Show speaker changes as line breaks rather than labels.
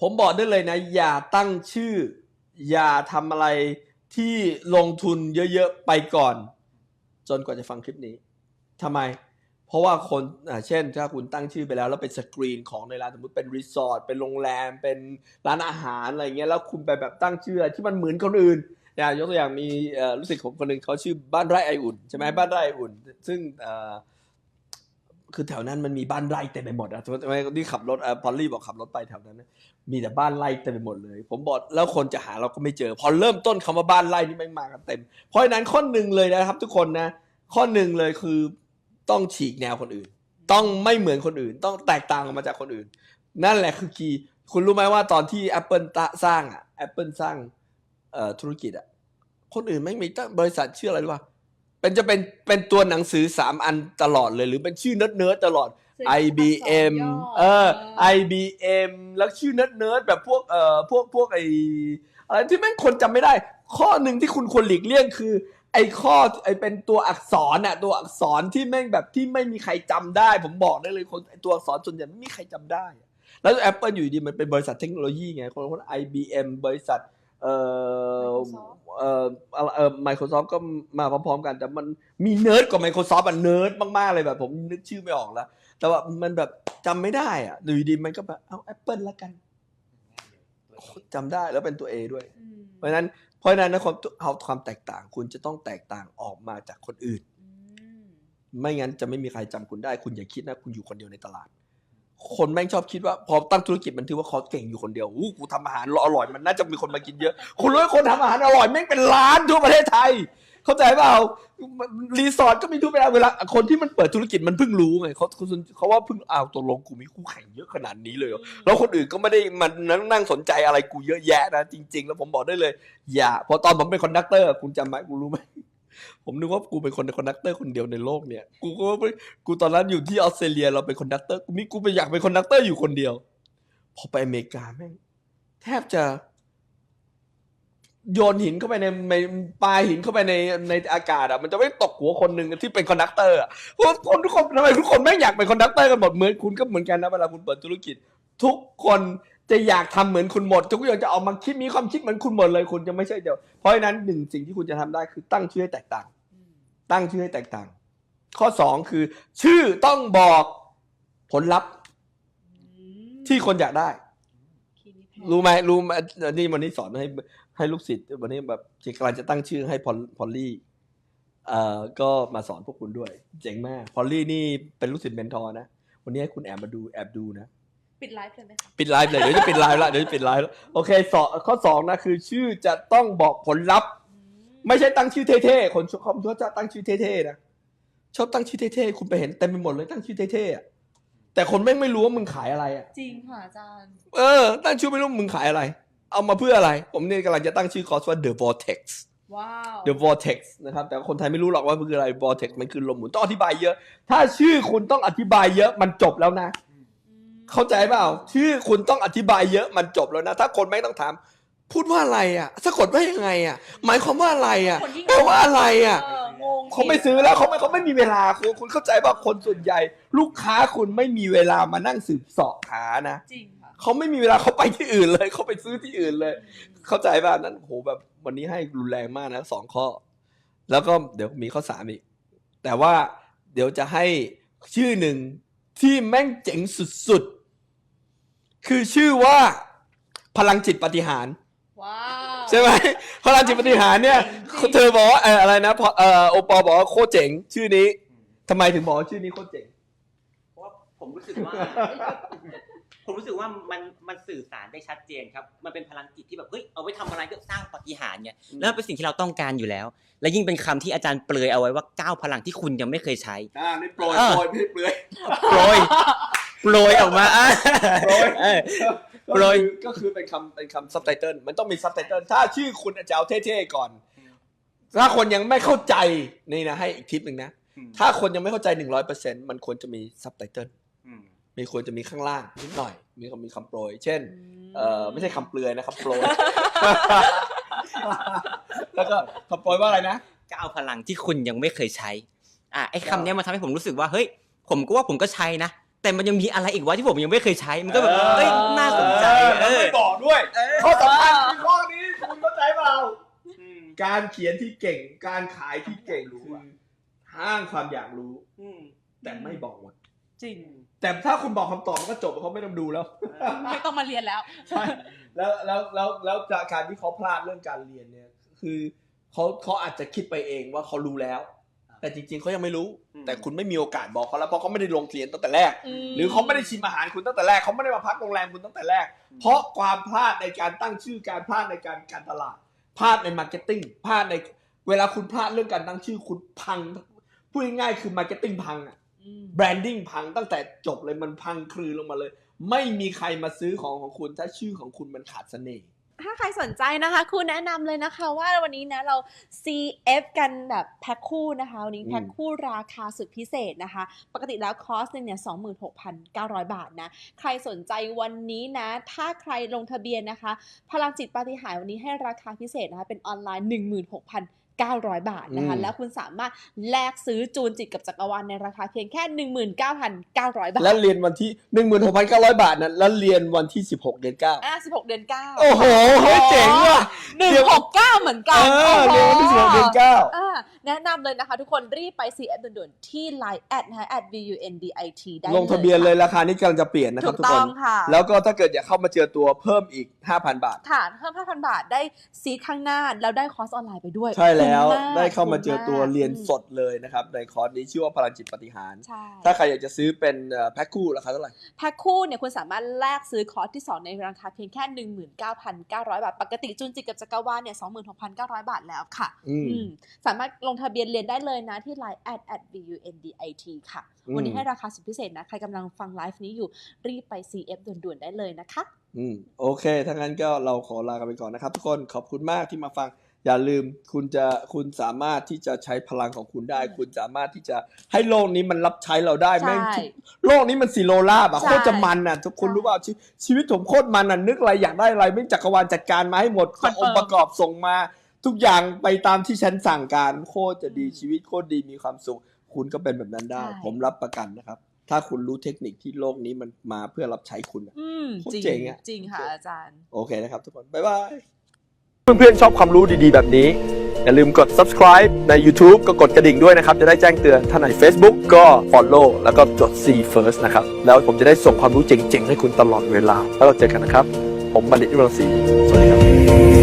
ผมบอกได้เลยนะ อย่าตั้งชื่อ อย่าทำอะไรที่ลงทุนเยอะๆไปก่อน จนกว่าจะฟังคลิปนี้ทำไม เพราะว่าคนเช่นถ้าคุณตั้งชื่อไปแล้ว แล้วเป็นสกรีนของในร้านสมมติเป็นรีสอร์ทเป็นโรงแรม เป็นร้านอาหารอะไรเงี้ยแล้วคุณไปแบบตั้งชื่อที่มันเหมือนคนอื่นอย่างยกตัวอย่างมีรู้สึกผมคนหนึ่งเขาชื่อบ้านไร่ไออุ่นใช่ไหมบ้านไร่ไออุ่น ซึ่งอ คือแถวนั้นมันมีบ้านไร่เต็มไปหมดอะทำไมที่ขับรถอ่อพอลลี่บอกขับรถไปแถวนั้น มีแต่บ้านไร่เต็มไปหมดเลย ผมบอกแล้วคนจะหาเราก็ไม่เจอ พอเริ่มต้นคำว่าบ้านไร่นี่แม่มากันเต็ม เพราะฉะนั้นข้อหนึ่งเลยนะครับ ทุกคนนะ ข้อหนึ่งเลยคือต้องฉีกแนวคนอื่น ต้องไม่เหมือนคนอื่น ต้องแตกต่างออกมาจากคนอื่น นั่นแหละคือคีย์คุณรู้ไหมว่าตอนที่ Apple ตะสร้างอะ Apple สร้างธุรกิจอะคนอื่นไม่มีตั้งบริษัทชื่ออะไรรู้ป่ะ เป็นจะเป็นเป็นตัวหนังสือสามอันตลอดเลย หรือเป็นชื่อเนิร์ดเนิร์ดตลอด IBM เออ IBM แล้วชื่อเนิร์ดเนิร์ดแบบพวกเอ่อพวกพวกไออะไรที่แม่งคนจำไม่ได้ ข้อหนึ่งที่คุณควรหลีกเลี่ยงคือ ไอ้ข้อไอ้เป็นตัวอักษรน่ะตัวอักษรที่แม่งแบบที่ไม่มีใครจำได้ ผมบอกได้เลยคนไอ้ตัวอักษรส่วนใหญ่ไม่มีใครจำได้อะแล้ว Apple อยู่ดีมันเป็นบริษัทเทคโนโลยีไงคนคน IBM บริษัท เอ่อ
Microsoft
เอ่อเอ่อ Microsoft ก็มาพร้อมๆกัน แต่มันมีเนิร์ดกว่า Microsoft อะเนิร์ดมากๆเลยแบบ ผมนึกชื่อไม่ออกแล้ว แต่ว่ามันแบบจำไม่ได้อะอยู่ดีมันก็แบบเอา Apple ละกันจำได้แล้วเป็นตัว A ด้วย
อืม
เพราะฉะนั้นเพราะฉะนั้นนะความเอาความแตกต่างคุณจะต้องแตกต่างออกมาจากคนอื่น
อืม
ไม่งั้นจะไม่มีใครจำคุณได้ คุณอย่าคิดนะ คุณอยู่คนเดียวในตลาด คนแม่งชอบคิดว่าพอตั้งธุรกิจมันถือว่าเขาเก่งอยู่คนเดียวอู้กูทำอาหารอร่อยมันน่าจะมีคนมากินเยอะ คุณรู้ไหมคนทำอาหารอร่อยแม่งเป็นล้านทั่วประเทศไทย เข้าใจเปล่ารีสอร์ทก็มีทั่วไปเวลาคนที่มันเปิดธุรกิจมันเพิ่งรู้ไงเขาเขาว่าเพิ่งอ้าวตกลงกูมีคู่แข่งเยอะขนาดนี้เลยแล้วคนอื่นก็ไม่ได้มันนั่งสนใจอะไรกูเยอะแยะนะจริง ๆ แล้วผมบอกได้เลย อย่าเพอตอนผมเป็นคอนดักเตอร์ คุณจำไหมกูรู้ไหม ผมนึกว่ากูเป็นคนคอนดักเตอร์คนเดียวในโลกเนี่ย กูก็ไม่กูตอนนั้นอยู่ที่ออสเตรเลียเราเป็นคอนดักเตอร์กูมีกูไปอยากเป็นคอนดักเตอร์อยู่คนเดียว พอไปอเมริกาแม่งแทบจะ โยนหินเข้าไปในในปลายหินเข้าไปในในอากาศอะ มันจะไม่ตกหัวคนหนึ่งที่เป็นคอนดักเตอร์อะเพราะคนทุกคนทำไมทุกคนแม่งอยากเป็นคอนดักเตอร์กันหมดเหมือนคุณก็เหมือนกันนะเวลาคุณเปิดธุรกิจ ทุกคน จะอยากทำเหมือนคุณหมด ทุกอย่างจะออกมาคิดมีความคิดเหมือนคุณหมดเลยคุณจะไม่ใช่เดียว เพราะฉะนั้นหนึ่งสิ่งที่คุณจะทำได้คือตั้งชื่อให้แตกต่าง ตั้งชื่อให้แตกต่าง ข้อสองคือ ชื่อต้องบอกผลลัพธ์ที่คนอยากได้ รู้ไหมรู้ไหมนี่วันนี้สอนให้ให้ลูกศิษย์วันนี้แบบกำลังจะตั้งชื่อให้พอลพอลลี่เอ่อก็มาสอนพวกคุณด้วย เจ๋งมาก พอลลี่นี่เป็นลูกศิษย์เมนทอร์นะวันนี้ให้คุณแอบมาดูแอบดูนะ
ปิดไลฟ์เลยไหมคะ
ปิดไลฟ์เลยเดี๋ยวจะปิดไลฟ์ละเดี๋ยวจะปิดไลฟ์แล้วโอเคสองข้อสองนะคือชื่อจะต้องบอกผลลัพธ์
อืม
ไม่ใช่ตั้งชื่อเท่ๆคนชอบชอบจะตั้งชื่อเท่ๆนะชอบตั้งชื่อเท่ๆคุณไปเห็นเต็มไปหมดเลยตั้งชื่อเท่ๆอะแต่คนแม่งไม่รู้ว่ามึงขายอะไรอะ
จริงค่ะอาจารย์
เออ ตั้งชื่อไม่รู้มึงขายอะไร เอามาเพื่ออะไร ผมเนี่ยกำลังจะตั้งชื่อคอร์สว่า The Vortex
ว้าว
The Vortex นะครับ แต่คนไทยไม่รู้หรอกว่ามันคืออะไร Vortex มันคือลมหมุนต้องอธิบายเยอะ ถ้าชื่อคุณต้องอธิบายเยอะมันจบแล้วนะ
อืม
เข้าใจเปล่าชื่อคุณต้องอธิบายเยอะมันจบแล้วนะ ถ้าคนไม่ต้องถาม พูดว่าอะไรอะสะกดว่ายังไงอะ หมายความว่าอะไรอะ
คนที่งง
แปลว่าอะไรอะ
เงง
เขาไม่ซื้อแล้วเขาไม่เขาไม่มีเวลาคุณคุณเข้าใจป่ะคนส่วนใหญ่ ลูกค้าคุณไม่มีเวลามานั่งสืบเสอบหานะ
จริงค่ะ
เขาไม่มีเวลาเขาไปที่อื่นเลยเขาไปซื้อที่อื่นเลย เข้าใจป่ะนั้นโหแบบวันนี้ให้รุนแรงมากนะสองข้อ แล้วก็เดี๋ยวมีข้อสามอีก แต่ว่าเดี๋ยวจะให้ชื่อหนึ่งที่แม่งเจ๋งสุดๆ คือชื่อว่า พลังจิตปฏิหารย์
ว้าว
ใช่ไหมพลังจิตปฏิหารย์เนี่ย
จริง
เธอบอกว่าเอออะไรนะพอเออโอปอบอกว่าโคตรเจ๋งชื่อนี้ทำไมถึงบอกว่าชื่อนี้โคตรเจ๋ง
เพราะว่าผมรู้สึกว่า ผมรู้สึกว่ามันมันสื่อสารได้ชัดเจนครับ มันเป็นพลังจิตที่แบบเฮ้ยเอาไว้ทำอะไรก็สร้างปาฏิหารย์ไง
อืม
แล้วมันเป็นสิ่งที่เราต้องการอยู่แล้ว และยิ่งเป็นคำที่อาจารย์เปลือยเอาไว้ว่าเก้าพลังที่คุณยังไม่เคยใช้
อ่าไม่โปรย
เออ
โปรยไม่ใช่เปลือย
โปรย โปรยออกมาอะ
โปรย
เออ
ก็
โปรย
คือก็คือเป็นคำเป็นคำซับไตเติลมันต้องมีซับไตเติลถ้าชื่อคุณอาจจะเอาเท่ๆก่อน ถ้าคนยังไม่เข้าใจนี่นะให้อีกทิปหนึ่งนะถ้าคนยังไม่เข้าใจหนึ่งร้อยเปอร์เซ็นต์มันควรจะมีซับไตเติลมีควรจะมีข้างล่างนิดหน่อย มีคำมีคำโปรย เช่น เอ่อไม่ใช่คำเปลือยนะครับโปรย แล้วก็คำโปรยว่าอะไรนะ
เก้าพลังที่คุณยังไม่เคยใช้ อะไอ้คำเนี้ยมันทำให้ผมรู้สึกว่าเฮ้ย ผมก็ว่าผมก็ใช้นะ แต่มันยังมีอะไรอีกวะที่ผมยังไม่เคยใช้ มันก็แบบ
เออ
เอ้ยน่าสนใจ
เอ
เอ
อ
อ
ไม่บอกด้วยข้อสำคัญคือข้อนี้คุณเข้าใจเปล่า
อืม
การเขียนที่เก่ง การขายที่เก่งคือห้างความอยากรู้
อืม
แต่ไม่บอกหมด
จริง
แต่ถ้าคุณบอกคำตอบมันก็จบเขาไม่ต้องดูแล้ว
ไม่ต้องมาเรียนแล้ว
ใช่แล้วแล้วแล้วแล้วจากการที่เขาพลาดเรื่องการเรียนเนี่ย คือเขาเขาอาจจะคิดไปเองว่าเขารู้แล้ว แต่จริงๆเขายังไม่รู้
อืม
แต่คุณไม่มีโอกาสบอกเขาแล้วเพราะเขาไม่ได้ลงเรียนตั้งแต่แรก
ม
หรือเขาไม่ได้ชิมอาหารคุณตั้งแต่แรกเขาไม่ได้มาพักโรงแรมคุณตั้งแต่แรก เพราะความพลาดในการตั้งชื่อการพลาดในการการตลาดพลาดในมาร์เก็ตติ้งพลาดในเวลาคุณพลาดเรื่องการตั้งชื่อคุณพังพูดง่ายๆคือมาร์เก็ตติ้งพังอะ
อืม
แบรนดิ้งพังตั้งแต่จบเลยมันพังคลือลงมาเลย ไม่มีใครมาซื้อของของคุณถ้าชื่อของคุณมันขาดเสน่ห์
ถ้าใครสนใจนะคะครูแนะนำเลยนะคะ ว่าวันนี้นะเรา CF กันแบบแพ็คคู่นะคะ วันนี้
อืม
แพ็คคู่ราคาสุดพิเศษนะคะ ปกติแล้วคอสหนึ่งเนี่ย26,900 บาทนะ ใครสนใจวันนี้นะ ถ้าใครลงทะเบียนนะคะ พลังจิตปาฏิหาริย์วันนี้ให้ราคาพิเศษนะคะ เป็นออนไลน์ 16,900 บาทนะคะ
อืม
แล้วคุณสามารถแลกซื้อจูนจิตกับจักรวาลในราคาเพียงแค่ 19,900 บาท
แล้วเรียนวันที่หนึ่งหมื่นหกพันเก้าร้อยบาทนะแล้วเรียนวันที่สิบหกเดือนเก้า
อะ16 เดือน 9
โอ้โหเฮ้ยเจ๋งว่ะ
169 เหมือนกั
เอนอเรียนวันที่สิบหกเดือนเก้า
อ่าแนะนำเลยนะคะ ทุกคนรีบไป CF ด่วนๆที่ Line แอดนะคะ at VUNDIT ได้
ลงทะเบียนเลยราคานี้กำลังจะเปลี่ยนนะค
ถู
รับ
ก
ทุก
ต้
ค
อน งค่ะ
แล้วก็ถ้าเกิดอยากเข้ามาเจอตัวเพิ่มอีก 5,000 บาท
ค่ะเพิ่ม5,000 บาทได้ซีทข้างหน้า แล้วได้คอร์สออนไลน์ไปด้วย
ใช่แล้ว
คุ้ก
ได้เข้ามาเจอตัว
คุ้ก
เรียนสดเลยนะครับ ในคอร์สนี้ชื่อว่าพลังจิตปฏิหาร
ใช่
ถ้าใครอยากจะซื้อเป็นเอ่อแพ็คคู่ราคาเท่าไหร่
แพ็คคู่เนี่ยคุณสามารถแลกซื้อคอร์สที่ 2 ในราคาเพียงแค่ 19,900 บาท ปกติจุนจิตกับจักรวาลเนี่ย 26,900 บาทแล้วค่ะ
อืม
อืมสามารถลงทะเบียนเรียนได้เลยนะที่ Line at at VUNDIT ค่ะ
อืม
วันนี้ให้ราคาสุดพิเศษนะ ใครกำลังฟังไลฟ์นี้อยู่รีบไป CF ด่วนๆได้เลยนะคะ
อืมโอเคถ้างั้นก็เราขอลากันไปก่อนนะครับ ทุกคนขอบคุณมากที่มาฟังอย่าลืมคุณจะคุณสามารถที่จะใช้พลังของคุณได้
อืม
คุณสามารถที่จะให้โลกนี้มันรับใช้เราได้
ใช่
แม่งทุกโลกนี้มันสีโลลาบอะ
ใช่
โคตรจะมันอะทุกคน
ใช่
รู้เปล่าชีชีวิตผมโคตรมันอะนึกอะไรอยากได้อะไรไม่จักรวาลจัดการมาให้หมด
คอนเฟิร์ม
องค์ประกอบส่งมา ทุกอย่างไปตามที่ฉันสั่งการโคตรจะดี
อืม
ชีวิตโคตรดีมีความสุข คุณก็เป็นแบบนั้นได้
ใช่
ผมรับประกันนะครับ ถ้าคุณรู้เทคนิคที่โลกนี้มันมาเพื่อรับใช้คุณอะ
อืม
โคตร
จริง
เจ๋งอะ
จริงค่ะอาจารย์
โอเคนะครับ ทุกคน บ๊ายบาย เพื่อนๆชอบความรู้ดีๆแบบนี้ อย่าลืมกด subscribe ใน YouTube ก็กดกระดิ่งด้วยนะครับ จะได้แจ้งเตือนถ้าใน Facebook ก็ follow แล้วก็จด see first นะครับ แล้วผมจะได้ส่งความรู้เจ๋งๆ ให้คุณตลอดเวลา แล้วเราเจอกันนะครับ ผมบัณฑิตวิรังศรีสวัสดีครับ